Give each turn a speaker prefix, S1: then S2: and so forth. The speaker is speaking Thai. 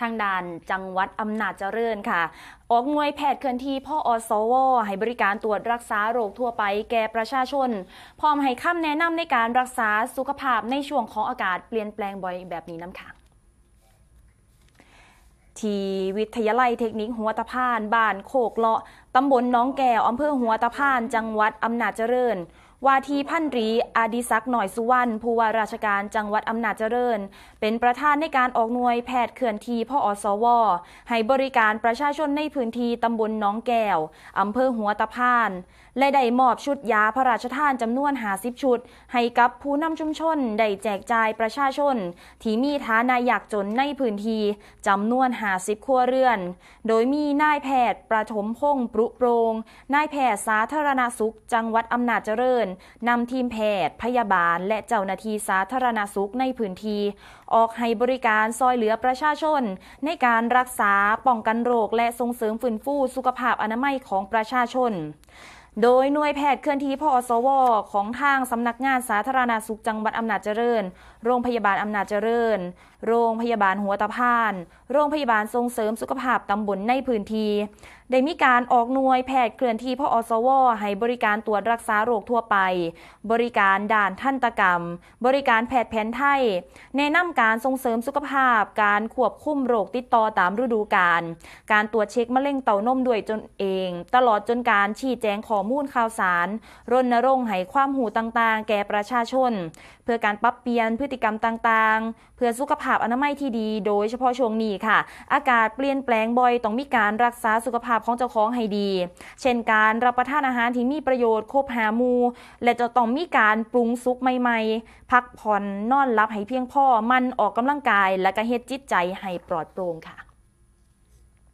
S1: ทางด่านจังหวัดอำนาจเจริญค่ะ ออกหน่วยแพทย์เคลื่อนที่พ่ออสวให้บริการตรวจรักษาโรคทั่วไปแก่ประชาชน พร้อมให้คำแนะนำในการรักษาสุขภาพในช่วงของอากาศเปลี่ยนแปลงบ่อยแบบนี้น้ำค่ะที่วิทยาลัยเทคนิคหัวตะพานบ้านโคกเลาะตำบลน้องแก้วอำเภอหัวตะพาน จังหวัดอำนาจเจริญ ว่าที่พันรีอาดิศักดิ์หน่อยสุวรรณผู้ว่าราชการจังหวัดอำนาจเจริญ เป็นประธานในการออกหน่วยแพทย์เคลื่อนที่พ่ออสว ให้บริการประชาชนในพื้นที่ตำบลน้องแก้วอำเภอหัวตะพาน และได้มอบชุดยาพระราชทานจำนวน50ชุด ให้กับผู้นำชุมชน ได้แจกจ่ายประชาชน ที่มีฐานะยากจนในพื้นที่จำนวน50ครัวเรือน โดยมีนายแพทย์ประถมพงษ์ปรุโปรงนายแพทย์สาธารณสุข จังหวัดอำนาจเจริญนำทีมแพทย์ พยาบาล และเจ้าหน้าที่สาธารณสุขในพื้นที่ออกให้บริการซอยเหลือประชาชน ในการรักษาป้องกันโรคและส่งเสริมฟื้นฟูสุขภาพอนามัยของประชาชน โดยหน่วยแพทย์เคลื่อนที่พอสวของทางสำนักงานสาธารณสุขจังหวัดอำนาจเจริญ โรงพยาบาลอำนาจเจริญ โรงพยาบาลหัวตะพาน โรงพยาบาลส่งเสริมสุขภาพตำบลในพื้นที่ ได้มีการออกหน่วยแพทย์เคลื่อนที่พอสวให้บริการตรวจรักษาโรคทั่วไป บริการด่านทันตกรรม บริการแพทย์แผนไทย แนะนำการส่งเสริมสุขภาพ การควบคุมโรคติดต่อตามฤดูกาล การตรวจเช็คมะเร็งเต้านมด้วยตนเอง ตลอดจนการชี้แจงข้อมูลข่าวสารรณรงค์ให้ความหูต่างๆ แก่ประชาชน เพื่อการปรับเปลี่ยนพฤติกรรมต่างๆ เพื่อสุขภาพอนามัยที่ดี โดยเฉพาะช่วงนี้ค่ะ อากาศเปลี่ยนแปลงบ่อยต้องมีการรักษาสุขภาพของเจ้าของให้ดี เช่นการรับประทานอาหารที่มีประโยชน์ครบหาหมู และจะต้องมีการปรุงสุกใหม่ๆ พักผ่อนนอนหลับให้เพียงพอมันออกกำลังกาย และก็เฮ็ดจิตใจให้ปลอดโปร่งค่ะ